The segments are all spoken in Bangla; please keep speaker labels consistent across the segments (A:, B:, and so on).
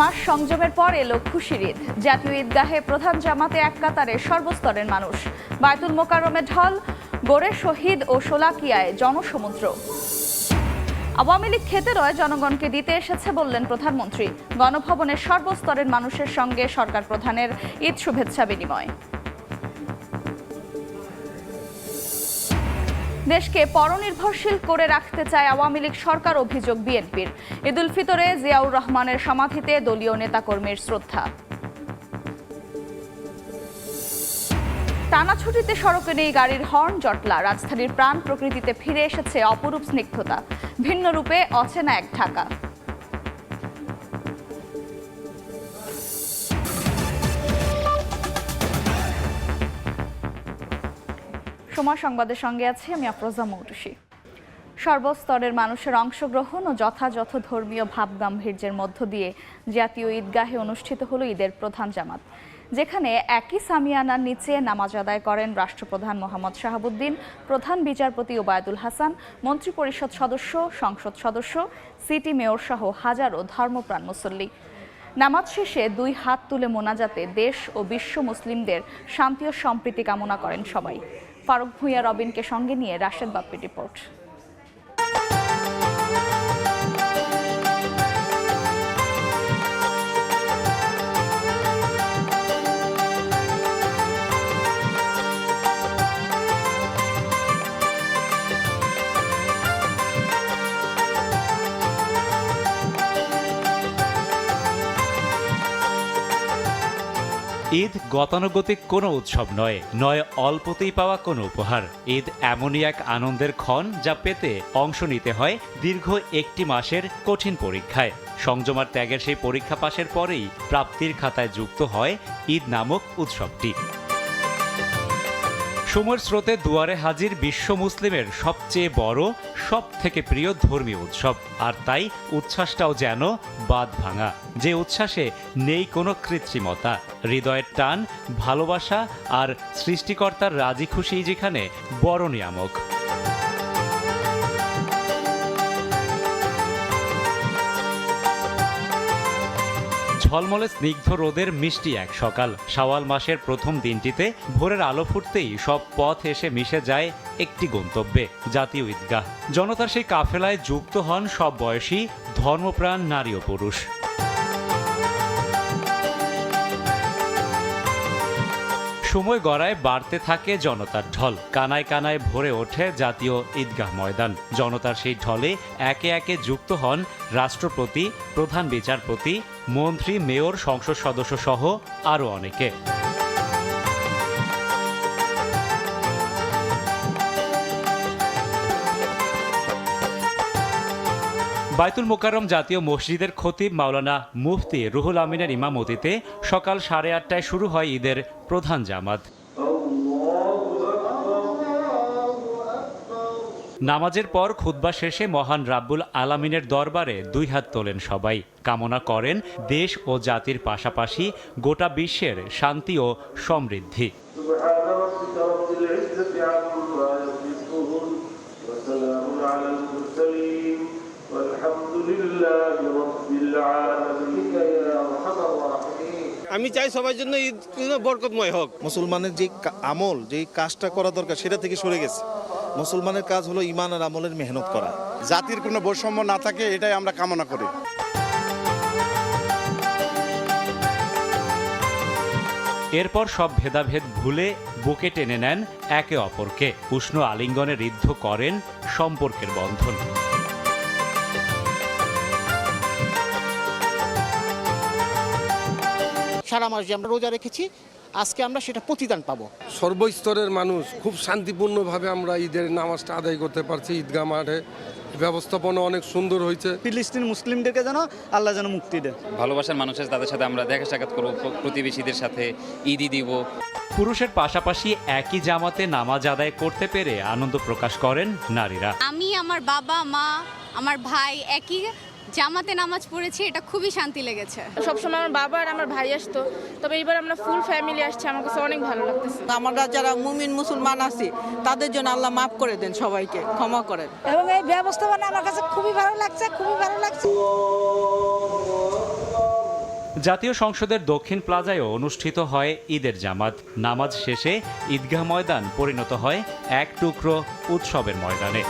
A: মাস সংযমের পর এলো খুশির ঈদ। জাতীয় ঈদগাহে প্রধান জামাতে এক কাতারে সর্বস্তরের মানুষ। বায়তুল মোকারমে ঢল গোরে শহীদ ও সোলাকিয়ায় জনসমুদ্র। আওয়ামী লীগ খেতে রয়, জনগণকে দিতে এসেছে বললেন প্রধানমন্ত্রী। গণভবনের সর্বস্তরের মানুষের সঙ্গে সরকার প্রধানের ঈদ শুভেচ্ছা বিনিময়। দেশকে পরনির্ভরশীল করে রাখতে চায় আওয়ামী লীগ সরকার, অভিযোগ বিএনপির। ঈদুল ফিতরে জিয়াউর রহমানের সমাধিতে দলীয় নেতাকর্মীর শ্রদ্ধা। টানা ছুটিতে সড়কে নেই গাড়ির হর্ন, জটলা। রাজধানীর প্রাণ প্রকৃতিতে ফিরে এসেছে অপরূপ স্নিগ্ধতা। ভিন্ন রূপে অচেনা এক ঢাকা। সময় সংবাদের সঙ্গে আছি আমি আফরোজা মৌটুসি। সর্বস্তরের মানুষের অংশগ্রহণ ও যথাযথ ধর্মীয় ভাবগাম্ভীর্যের মধ্য দিয়ে জাতীয় ঈদগাহে অনুষ্ঠিত হলো ঈদের প্রধান জামাত, যেখানে একই সামিয়ানার নিচে নামাজ আদায় করেন রাষ্ট্রপ্রধান মোহাম্মদ শাহাবুদ্দিন, প্রধান বিচারপতি ওবায়দুল হাসান, মন্ত্রিপরিষদ সদস্য, সংসদ সদস্য, সিটি মেয়র সহ হাজারো ধর্মপ্রাণ মুসল্লি। নামাজ শেষে দুই হাত তুলে মোনাজাতে দেশ ও বিশ্ব মুসলিমদের শান্তি ও সম্প্রীতি কামনা করেন সবাই। ফারুক ভুঁইয়া রবিনকে সঙ্গে নিয়ে রাশেদ বাপ্পি রিপোর্ট।
B: গতানুগতিক কোনো উৎসব নয়। নয়, অল্পতেই পাওয়া কোনো উপহার। ঈদ এমনই এক আনন্দের ক্ষণ যা পেতে অংশ নিতে হয় দীর্ঘ একটি মাসের কঠিন পরীক্ষায়। সংযমার ত্যাগের সেই পরীক্ষা পাশের পরেই প্রাপ্তির খাতায় যুক্ত হয় ঈদ নামক উৎসবটি। সময়ের স্রোতে দুয়ারে হাজির বিশ্ব মুসলিমের সবচেয়ে বড় সব থেকে প্রিয় ধর্মীয় উৎসব। আর তাই উচ্ছ্বাসটাও যেন বাদ ভাঙা। যে উচ্ছ্বাসে নেই কোনো কৃত্রিমতা। হৃদয়ের টান, ভালোবাসা আর সৃষ্টিকর্তার রাজি খুশি যেখানে বড় নিয়ামক। ঝলমলে স্নিগ্ধ রোদের মিষ্টি এক সকাল। শাওয়াল মাসের প্রথম দিনটিতে ভোরের আলো ফুটতেই সব পথ এসে মিশে যায় একটি গন্তব্যে, জাতীয় ঈদগাহ। জনতার সেই কাফেলায় যুক্ত হন সব বয়সী ধর্মপ্রাণ নারী ও পুরুষ। সময় গড়ায় বাড়তে থাকে জনতার ঢল। কানায় কানায় ভরে ওঠে জাতীয় ঈদগাহ ময়দান। জনতার সেই ঢলে একে একে যুক্ত হন রাষ্ট্রপতি, প্রধান বিচারপতি, মন্ত্রী, মেয়র, সংসদ সদস্য সহ আরও অনেকে। বাইতুল মোকাররম জাতীয় মসজিদের খতিব মাওলানা মুফতি রুহুল আমিনের ইমামতিতে সকাল সাড়ে আটটায় শুরু হয় ঈদের প্রধান জামাত নামাজের পর খুতবা শেষে মহান রাব্বুল আলামিনের দরবারে দুই হাত তোলেন সবাই কামনা করেন দেশ ও জাতির পাশাপাশি গোটা বিশ্বের শান্তি ও সমৃদ্ধি
C: لله رب العالمين يا أرحم الراحمين
D: আমি চাই সবার জন্য ঈদ যেন বরকতময় হোক
E: মুসলমানের যে কা- আমল যেই কাজটা করা দরকার সেটা থেকে সরে গেছে মুসলমানের কাজ হলো ইমান আর আমলের মেহনত করা
F: জাতির কোনো বৈষম্য না থাকে এটাই আমরা কামনা করি
B: এরপর সব ভেদাভেদ ভুলে বুকে টেনে নেন একে অপরকে উষ্ণ আলিঙ্গনে ঋদ্ধ করেন সম্পর্কের বন্ধন
G: সারা মাস যে আমরা রোজা রেখেছি আজকে আমরা সেটা প্রতিদান পাব।
H: সর্বস্তরের মানুষ খুব শান্তিপূর্ণভাবে আমরা ঈদের নামাজটা আদায় করতে পারছি ঈদগাহ মাঠে। ব্যবস্থাপনা অনেক সুন্দর হয়েছে।
I: ফিলিস্তিন মুসলিমদেরকে যেন আল্লাহ যেন মুক্তি দেয়
J: ভালোবাসার মানুষের তাদের সাথে আমরা দেখা সাক্ষাৎ করব প্রতিবেশীদের সাথে ঈদই দিব।
B: পুরুষের পাশাপাশি একই জামাতে নামাজ আদায় করতে পেরে আনন্দ প্রকাশ করেন নারীরা।
K: আমি আমার বাবা মা আমার ভাই একই জামাতে নামাজ পড়েছি এটা খুবই শান্তি লেগেছে।
L: সবসময় আমার বাবা আর আমার ভাই আসতো তবে এবার আমরা ফুল ফ্যামিলি আসছি আমার কাছে অনেক ভালো লাগতেছে।
G: আমরা যারা মুমিন মুসলমান আছি তাদের জন্য আল্লাহ মাফ করে দেন সবাইকে ক্ষমা করেন।
L: এবং এই ব্যবস্থাপনা আমার কাছে খুবই ভালো লাগছে খুবই ভালো লাগছে।
B: জাতীয় সংসদের দক্ষিণ প্লাজায়ও অনুষ্ঠিত হয় ঈদের জামাত। নামাজ শেষে ঈদগাহ ময়দান পরিণত হয় এক টুকরো উৎসবের ময়দানে।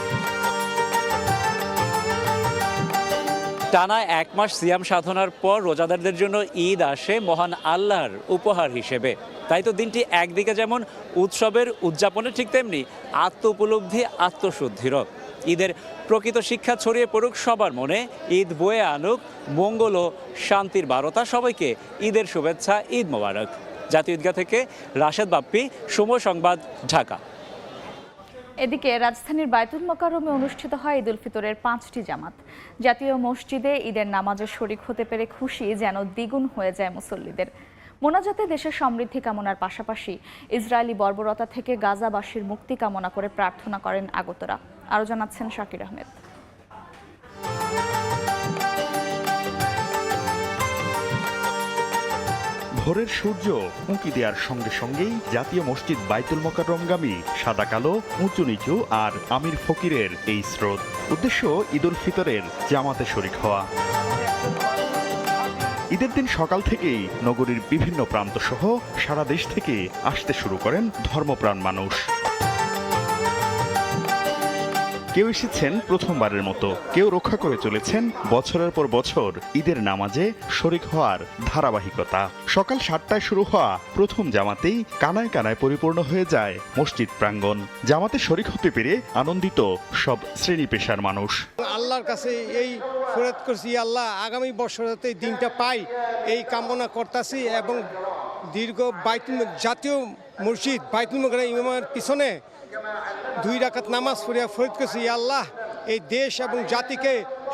B: টানা এক মাস সিয়াম সাধনার পর রোজাদারদের জন্য ঈদ আসে মহান আল্লাহর উপহার হিসেবে। তাই তো দিনটি একদিকে যেমন উৎসবের উদযাপনে ঠিক তেমনি আত্ম উপলব্ধি আত্মশুদ্ধিরও ঈদের প্রকৃত শিক্ষা ছড়িয়ে পড়ুক সবার মনে, ঈদ বয়ে আনুক, মঙ্গল ও শান্তির বারতা সবাইকে ঈদের শুভেচ্ছা, ঈদ মোবারক। জাতীয় ঈদগাহ থেকে রাশেদ বাপ্পি সময় সংবাদ, ঢাকা।
A: এদিকে রাজধানীর বায়তুল মোকারমে অনুষ্ঠিত হয় ঈদ উল ফিতরের পাঁচটি জামাত। জাতীয় মসজিদে ঈদের নামাজে শরিক হতে পেরে খুশি যেন দ্বিগুণ হয়ে যায় মুসল্লিদের। মোনাজাতে দেশের সমৃদ্ধি কামনার পাশাপাশি ইসরায়েলি বর্বরতা থেকে গাজাবাসীর মুক্তি কামনা করে প্রার্থনা করেন আগতরা। আরও জানাচ্ছেন শাকির আহমেদ।
M: ভোরের সূর্য উঁকি দেওয়ার সঙ্গে সঙ্গেই জাতীয় মসজিদ বাইতুল মোকাররমগামী সাদা, কালো, উঁচু, নিচু আর আমির ফকিরের এই স্রোত। উদ্দেশ্য ঈদুল ফিতরের জামাতে শরিক হওয়া। ঈদের দিন সকাল থেকেই নগরীর বিভিন্ন প্রান্ত সহ সারা দেশ থেকে আসতে শুরু করেন ধর্মপ্রাণ মানুষ। কেউ এসেছেন প্রথমবারের মতো। কেউ রক্ষা করে চলেছেন বছরের পর বছর ঈদের নামাজে শরিক হওয়ার ধারাবাহিকতা। সকাল সাতটায় শুরু হওয়া প্রথম জামাতেই কানায় কানায় পরিপূর্ণ হয়ে যায় মসজিদ প্রাঙ্গণ। জামাতে শরিক হতে পেরে আনন্দিত সব শ্রেণি পেশার মানুষ।
D: আল্লাহর কাছে এই ফেরত করছি, আল্লাহ আগামী বছরতে দিনটা পাই, এই কামনা করতেছি এবং দীর্ঘ বাইতুল জাতীয় মসজিদ, বাইতুল মকরা ইমামের পিছনে দুই রাকাত নামাজ পড়িয়া ফরিদ করছি আল্লাহ, এই দেশ এবং জাতিকে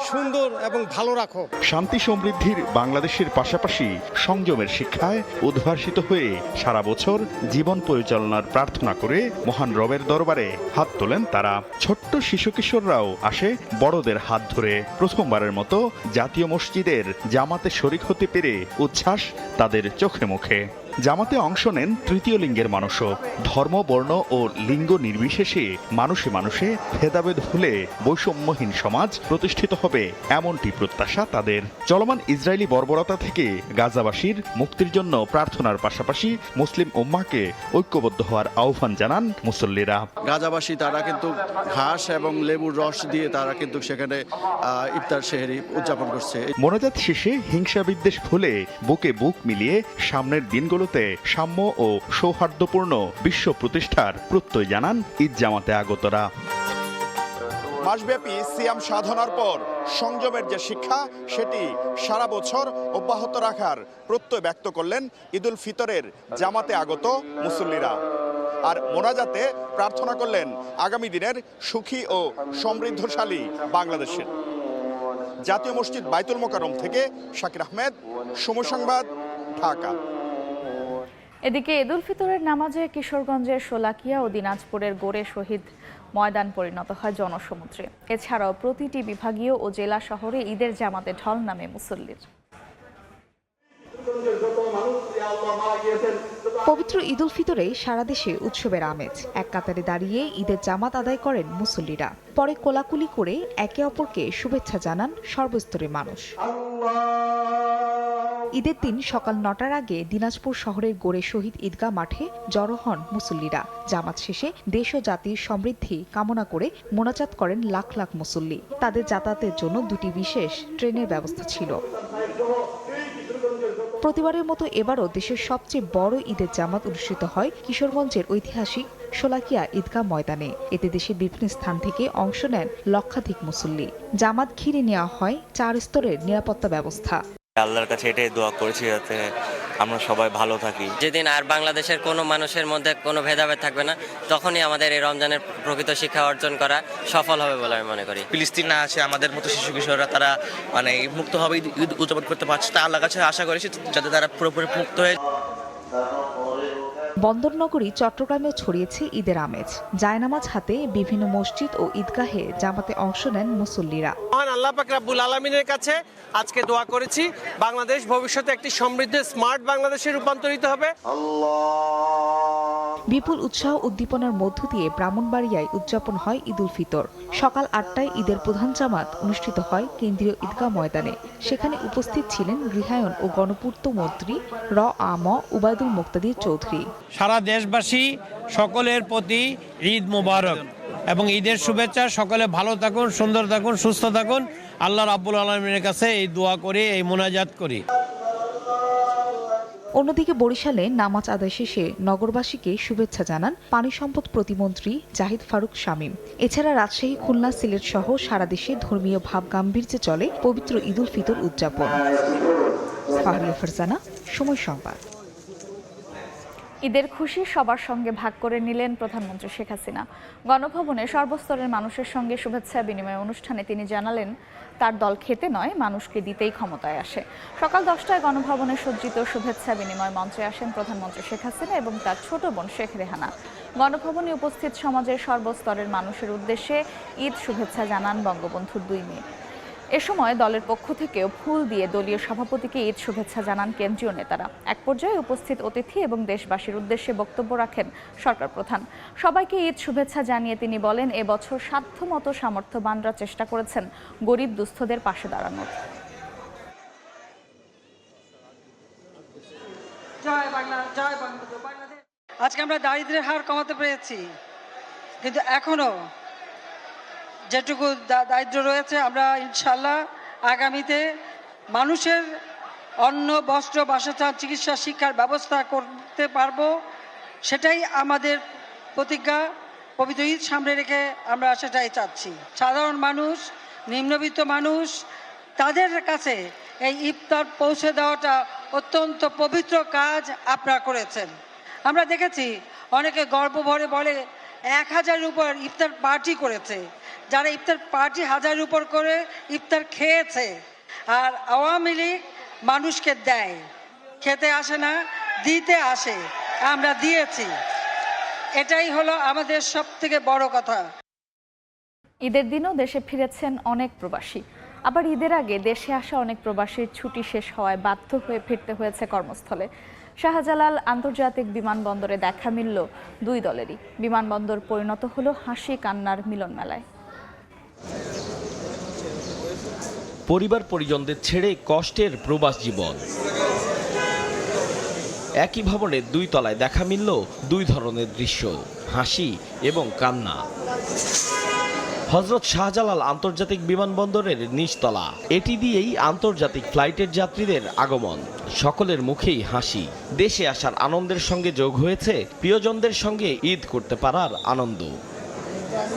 D: সুন্দর এবং ভালো রাখো।
M: শান্তি সমৃদ্ধির বাংলাদেশের পাশাপাশি সংযমের শিক্ষায় উদ্ভাসিত হয়ে সারা বছর জীবন পরিচালনার প্রার্থনা করে মহান রবের দরবারে হাত তোলেন তারা। ছোট্ট শিশু কিশোররাও আসে বড়দের হাত ধরে। প্রথমবারের মতো জাতীয় মসজিদের জামাতে শরিক হতে পেরে উচ্ছ্বাস তাদের চোখে মুখে। জামাতে অংশ নেন তৃতীয় লিঙ্গের মানুষও। ধর্ম বর্ণ ও লিঙ্গ নির্বিশেষে মানুষে মানুষে ভেদাভেদ ভুলে বৈষম্যহীন সমাজ প্রতিষ্ঠিত হবে এমনটি প্রত্যাশা তাদের। চলমান ইসরায়েলি বর্বরতা থেকে গাজাবাসীর মুক্তির জন্য প্রার্থনার পাশাপাশি মুসলিম উম্মাকে ঐক্যবদ্ধ হওয়ার আহ্বান জানান মুসল্লিরা।
E: গাজাবাসী তারা কিন্তু ঘাস এবং লেবুর রস দিয়ে তারা কিন্তু সেখানে আহ, ইফতার সেহেরি উদযাপন করছে।
M: মোনাজাত শেষে হিংসা বিদ্বেষ ভুলে বুকে বুক মিলিয়ে সামনের দিনগুলোতে সাম্য ও সৌহার্দ্যপূর্ণ বিশ্ব প্রতিষ্ঠার প্রত্যয় জানান ঈদ জামাতে আগতরা।
F: মাসব্যাপী সিয়াম সাধনার পর সংযমের যে শিক্ষা, সেটি সারা বছর অব্যাহত রাখার প্রত্যয় ব্যক্ত করলেন ঈদুল ফিতরের জামাতে আগত মুসল্লিরা। আর মোনাজাতে প্রার্থনা করলেন আগামী দিনের সুখী ও সমৃদ্ধশালী বাংলাদেশের। জাতীয় মসজিদ বাইতুল মোকারম থেকে শাকির আহমেদ, সময় সংবাদ, ঢাকা।
A: এদিকে ঈদুল ফিতরের নামাজে কিশোরগঞ্জের শোলাকিয়া ও দিনাজপুরের গোড়ে শহীদ ময়দান পরিণত হয় জনসমুদ্রে। এছাড়াও প্রতিটি বিভাগীয় ও জেলা শহরে ঈদের জামাতে ঢল নামে মুসল্লির।
N: পবিত্র ঈদুল ফিতরে সারা দেশে উৎসবের আমেজ। এক কাতারে দাঁড়িয়ে ঈদের জামাত আদায় করেন মুসল্লিরা। পরে কোলাকুলি করে একে অপরকে শুভেচ্ছা জানান সর্বস্তরের মানুষ। ঈদের দিন সকাল নটার আগে দিনাজপুর শহরের গোড়ে শহীদ ঈদগাহ মাঠে জড়ো হন মুসল্লিরা। জামাত শেষে দেশ ও জাতির সমৃদ্ধি কামনা করে মোনাজাত করেন লাখ লাখ মুসল্লি। তাদের যাতায়াতের জন্য দুটি বিশেষ ট্রেনের ব্যবস্থা ছিল। প্রতিবারের মতো এবারও দেশের সবচেয়ে বড় ঈদের জামাত অনুষ্ঠিত হয় কিশোরগঞ্জের ঐতিহাসিক শোলাকিয়া ঈদগাহ ময়দানে। এতে দেশের বিভিন্ন স্থান থেকে অংশ নেন লক্ষাধিক মুসল্লি। জামাত ঘিরে নেওয়া হয় চার স্তরের নিরাপত্তা ব্যবস্থা।
O: আল্লাহর কাছে এটাই দোয়া করেছি যাতে আমরা সবাই ভালো থাকি।
P: যেদিন আর বাংলাদেশের কোনো মানুষের মধ্যে কোনো ভেদাভেদ থাকবে না তখনই আমাদের এই রমজানের প্রকৃত শিক্ষা অর্জন করা সফল হবে বলে আমি মনে করি।
O: ফিলিস্তিন না আছে আমাদের মতো শিশু কিশোররা তারা মানে মুক্তভাবে ঈদ ঈদ উদযাপন করতে পারছে তা আল্লাহ কাছে আশা করেছি যাতে তারা পুরোপুরি মুক্ত হয়ে
N: বন্দরনগরী চট্টগ্রামেও ছড়িয়েছে ঈদের আমেজ। জায়নামাজ হাতে বিভিন্ন মসজিদ ও ঈদগাহে জামাতে অংশ নেন মুসল্লিরা।
D: মহান আল্লাহ পাক রাব্বুল আলমিনের কাছে আজকে দোয়া করেছি বাংলাদেশ ভবিষ্যতে একটি সমৃদ্ধ স্মার্ট বাংলাদেশে রূপান্তরিত হবে।
N: বিপুল উৎসাহ উদ্দীপনার মধ্য দিয়ে ব্রাহ্মণবাড়িয়ায় উদযাপন হয় ঈদুল ফিতর। সকাল আটটায় ঈদের প্রধান জামাত অনুষ্ঠিত হয় কেন্দ্রীয় ঈদগাহ ময়দানে। সেখানে উপস্থিত ছিলেন গৃহায়ন ও গণপূর্ত মন্ত্রী র আ ম উবায়দুল মুক্তাদির চৌধুরী।
Q: সারা দেশবাসী সকলের প্রতি ঈদ মোবারক এবং ঈদের শুভেচ্ছা। সকলে ভালো থাকুন, সুন্দর থাকুন, সুস্থ থাকুন। আল্লাহ রাব্বুল আলমিনের কাছে এই দোয়া করি, এই মোনাজাত করি।
N: অন্যদিকে বরিশালে নামাজ আদায় শেষে নগরবাসীকে শুভেচ্ছা জানান পানি সম্পদ প্রতিমন্ত্রী জাহিদ ফারুক শামীম। এছাড়া রাজশাহী, খুলনা, সিলেট সহ সারা দেশে ধর্মীয় ভাব গাম্ভীর্যে চলে পবিত্র ঈদুল ফিতর উদযাপন। সময় সংবাদ।
A: ঈদের খুশি সবার সঙ্গে ভাগ করে নিলেন প্রধানমন্ত্রী শেখ হাসিনা। গণভবনে সর্বস্তরের মানুষের সঙ্গে শুভেচ্ছা বিনিময় অনুষ্ঠানে তিনি জানালেন, তার দল খেতে নয়, মানুষকে দিতেই ক্ষমতায় আসে। সকাল দশটায় গণভবনে সজ্জিত শুভেচ্ছা বিনিময় মঞ্চে আসেন প্রধানমন্ত্রী শেখ হাসিনা এবং তার ছোট বোন শেখ রেহানা। গণভবনে উপস্থিত সমাজের সর্বস্তরের মানুষের উদ্দেশ্যে ঈদ শুভেচ্ছা জানান বঙ্গবন্ধুর দুই মেয়ে। এ সময় দলের পক্ষ থেকেও ফুল দিয়ে দলীয় সভাপতিকে ঈদ শুভেচ্ছা জানান কেন্দ্রীয় নেতারা। এক পর্যায়ে উপস্থিত অতিথি এবং দেশবাসীর উদ্দেশ্যে বক্তব্য রাখেন সরকার প্রধান। সবাইকে ঈদ শুভেচ্ছা জানিয়ে তিনি বলেন এবছর সাধ্যমতো সামর্থ্যবানরা চেষ্টা করেছেন গরিব দুস্থদের পাশে দাঁড়ানোর।
G: আজকে আমরা দারিদ্র্যের হার কমাতে পেরেছি, কিন্তু এখনও যেটুকু দা- দারিদ্র্য রয়েছে, আমরা ইনশাল্লাহ আগামীতে মানুষের অন্ন, বস্ত্র, বাসস্থান, চিকিৎসা, শিক্ষার ব্যবস্থা করতে পারব। সেটাই আমাদের প্রতিজ্ঞা। পবিত্র ঈদ সামনে রেখে আমরা সেটাই চাচ্ছি। সাধারণ মানুষ, নিম্নবিত্ত মানুষ, তাদের কাছে এই ইফতার পৌঁছে দেওয়াটা অত্যন্ত পবিত্র কাজ আপনারা করেছেন। আমরা দেখেছি, অনেকে গর্ব ভরে বলে, এক হাজারের উপর ইফতার পার্টি করেছে। যারা ইফতার পার্টি হাজার উপর করে ইফতার খেয়েছে আর আওয়ামী লীগ মানুষকে দেয়, খেতে আসে না, দিতে আসে, আমরা দিয়েছি। এটাই হলো আমাদের সব থেকে বড় কথা।
A: ঈদের দিনও দেশে ফিরেছেন অনেক প্রবাসী। আবার ঈদের আগে দেশে আসা অনেক প্রবাসীর ছুটি শেষ হওয়ায় বাধ্য হয়ে ফিরতে হয়েছে কর্মস্থলে। শাহজালাল আন্তর্জাতিক বিমানবন্দরে দেখা মিলল দুই দলেরই। বিমানবন্দর পরিণত হলো হাসি কান্নার মিলন মেলায়
R: পরিবার পরিজনদের ছেড়ে কষ্টের প্রবাস জীবন। একই ভবনে দুই তলায় দেখা মিলল দুই ধরনের দৃশ্য, হাসি এবং কান্না। হজরত শাহজালাল আন্তর্জাতিক বিমানবন্দরের নিচতলা, এটি দিয়েই আন্তর্জাতিক ফ্লাইটের যাত্রীদের আগমন। সকলের মুখেই হাসি। দেশে আসার আনন্দের সঙ্গে যোগ হয়েছে প্রিয়জনদের সঙ্গে ঈদ করতে পারার আনন্দ।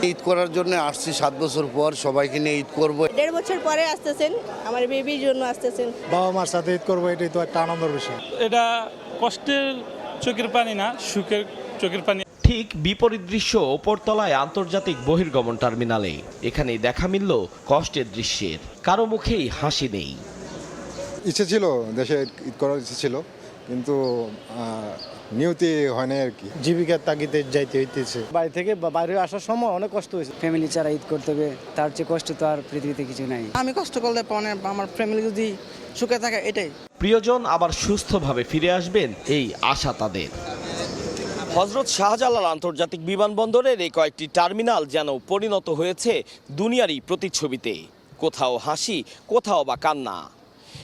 S: ঈদ করার জন্য আসছি সাত বছর পর সবাইকে নিয়ে ঈদ করব।
T: দেড় বছর পরে আসতেছেন আমার বেবির জন্য আসতেছেন।
U: বাবা মার সাথে ঈদ করব এটাই তো একটা আনন্দের বিষয়।
V: এটা কষ্টের চোখের পানি না সুখের চোখের পানি।
R: ঠিক বিপরীত দৃশ্য ওপরতলায় আন্তর্জাতিক বহির্গমন টার্মিনালে। এখানেই দেখা মিলল কষ্টের দৃশ্যের কারও মুখেই হাসি নেই।
U: ইচ্ছে ছিল দেশে ঈদ করার ইচ্ছে ছিল কিন্তু নিয়তি হয় না আর কি। জীবিকার তাগিদে যাইতে হইতেছে। বাড়ি থেকে বা- বাইরে আসার সময় অনেক কষ্ট হয়েছে।
W: ফ্যামিলি ছাড়া ঈদ করতে হবে তার চেয়ে কষ্ট তো আর পৃথিবীতে কিছু নাই।
G: আমি কষ্ট করলে পরে আমার ফ্যামিলি যদি সুখে থাকে এটাই।
R: প্রিয়জন আবার সুস্থভাবে ফিরে আসবেন এই আশা তাদের। হজরত শাহজালাল আন্তর্জাতিক বিমানবন্দরের এই কয়েকটি টার্মিনাল যেন পরিণত হয়েছে দুনিয়ারই প্রতিচ্ছবিতে। কোথাও হাসি কোথাও বা কান্না।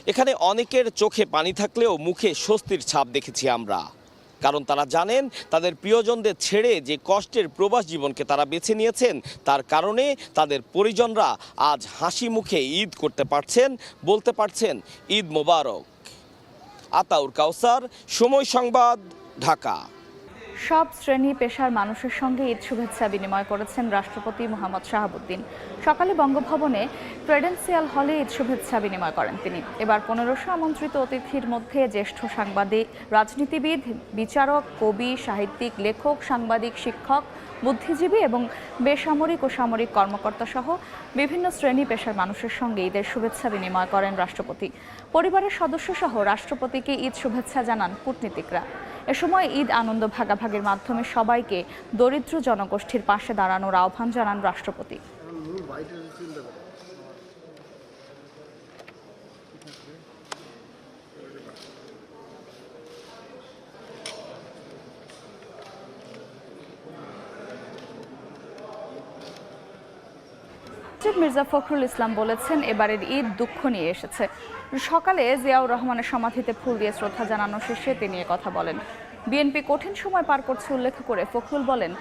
R: এখানে অনেকের চোখে পানি থাকলেও মুখে স্বস্তির ছাপ দেখেছি আমরা। কারণ তারা জানেন তাদের প্রিয়জনদের ছেড়ে যে কষ্টের প্রবাস জীবনকে তারা বেছে নিয়েছেন, তার কারণে তাদের পরিজনরা আজ হাসি মুখে ঈদ করতে পারছেন, বলতে পারছেন, ঈদ মোবারক। আতাউর কাউসার, সময় সংবাদ, ঢাকা।
A: সব শ্রেণি পেশার মানুষের সঙ্গে ঈদ শুভেচ্ছা বিনিময় করেছেন রাষ্ট্রপতি মোহাম্মদ শাহাবুদ্দিন। সকালে বঙ্গভবনে ক্রেডেন্সিয়াল হলে ঈদ শুভেচ্ছা বিনিময় করেন তিনি। এবার পনেরোশো আমন্ত্রিত অতিথির মধ্যে জ্যেষ্ঠ সাংবাদিক, রাজনীতিবিদ, বিচারক, কবি, সাহিত্যিক, লেখক, সাংবাদিক, শিক্ষক, বুদ্ধিজীবী এবং বেসামরিক ও সামরিক কর্মকর্তা সহ বিভিন্ন শ্রেণি পেশার মানুষের সঙ্গে ঈদের শুভেচ্ছা বিনিময় করেন রাষ্ট্রপতি। পরিবারের সদস্য সহ রাষ্ট্রপতিকে ঈদ শুভেচ্ছা জানান কূটনীতিকরা। এ সময় ঈদ আনন্দ ভাগাভাগির মাধ্যমে সবাইকে দরিদ্র জনগোষ্ঠীর পাশে দাঁড়ানোর আহ্বান জানান রাষ্ট্রপতি। মির্জা ফখরুল ইসলাম বলেছেন, এবারের ঈদ দুঃখ নিয়ে এসেছে। সকালে জিয়াউর রহমানের সমাধিতে ফুল দিয়ে শ্রদ্ধা জানানো শেষে তিনি কথা বলেন। বিএনপি কঠিন সময় পার করছে উল্লেখ করে ফখরুল বলেন,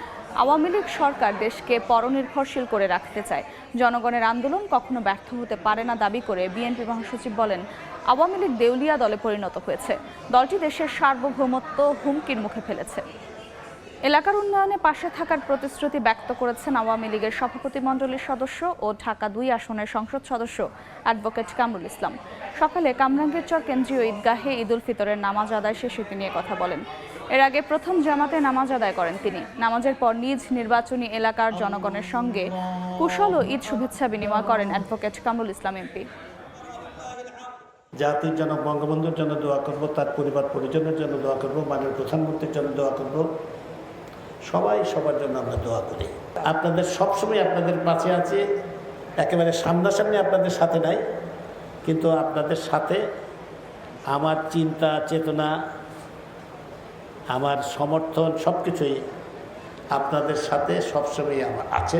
A: আওয়ামী লীগ সরকার দেশকে পরনির্ভরশীল করে রাখতে চায়। জনগণের আন্দোলন কখনো ব্যর্থ হতে পারে না দাবি করে বিএনপি মহাসচিব বলেন, আওয়ামী লীগ দেউলিয়া দলে পরিণত হয়েছে। দলটি দেশের সার্বভৌমত্ব হুমকির মুখে ফেলেছে। এলাকার উন্নয়নে পাশে থাকার প্রতিশ্রুতি ব্যক্ত করেছেন আওয়ামী লীগের সভাপতি মণ্ডলীর সদস্য ও ঢাকা দুই আসনের সংসদ সদস্য অ্যাডভোকেট কামরুল ইসলাম। সকালে কামরাঙ্গীরচর কেন্দ্রীয় ঈদগাহে ঈদুল ফিতরের নামাজ আদায় শেষে তিনি কথা বলেন। এর আগে প্রথম জামাতে নামাজ আদায় করেন তিনি। নামাজের পর নিজ নির্বাচনী এলাকার জনগণের সঙ্গে কুশল ও ঈদ শুভেচ্ছা বিনিময় করেন অ্যাডভোকেট কামরুল ইসলাম এমপি।
X: জাতির জনক বঙ্গবন্ধুর জন্য দোয়া করব, তার পরিবার পরিজনের জন্য দোয়া করব, মাননীয় প্রধানমন্ত্রীর জন্য দোয়া করব। সবাই সবার জন্য আমরা দোয়া করি আপনাদের সবসময় আপনাদের পাশে আছে একেবারে সামনাসামনি আপনাদের সাথে নাই, কিন্তু আপনাদের সাথে আমার চিন্তা, চেতনা, আমার সমর্থন সব কিছুই আপনাদের সাথে সবসময় আমার আছে।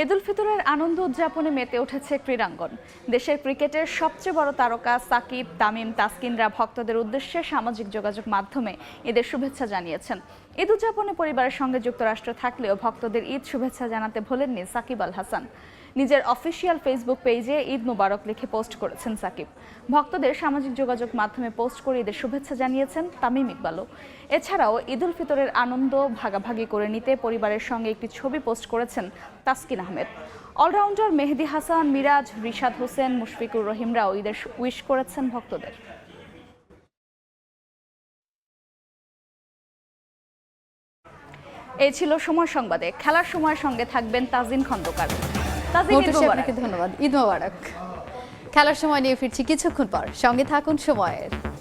A: ঈদুল ফিতরের আনন্দ উদযাপনে মেতে উঠেছে ক্রীড়াঙ্গন। দেশের ক্রিকেটের সবচেয়ে বড় তারকা সাকিব, তামিম, তাসকিনরা ভক্তদের উদ্দেশ্যে সামাজিক যোগাযোগ মাধ্যমে ঈদের শুভেচ্ছা জানিয়েছেন। ঈদ উদযাপনে পরিবারের সঙ্গে যুক্তরাষ্ট্র থাকলেও ভক্তদের ঈদ শুভেচ্ছা জানাতে ভোলেননি সাকিব আল হাসান। নিজের অফিসিয়াল ফেসবুক পেজে ঈদ মোবারক লিখে পোস্ট করেছেন সাকিব। ভক্তদের সামাজিক যোগাযোগ মাধ্যমে পোস্ট করে ঈদের শুভেচ্ছা জানিয়েছেন তামিম ইকবালও এছাড়াও ঈদুল ফিতরের আনন্দ ভাগাভাগি করে নিতে পরিবারের সঙ্গে একটি ছবি পোস্ট করেছেন তাসকিন আহমেদ। অলরাউন্ডার মেহেদি হাসান, মিরাজ, রিশাদ হোসেন, মুশফিকুর রহিমরাও ঈদের উইশ করেছেন ভক্তদের। এই ছিল সময় সংবাদে। খেলার সময় সঙ্গে থাকবেন তাজিন খন্দকার।
Y: আপনাকে ধন্যবাদ। ঈদ মোবারক। খেলার সময় নিয়ে ফিরছি কিছুক্ষণ পর। সঙ্গে থাকুন সময়ের।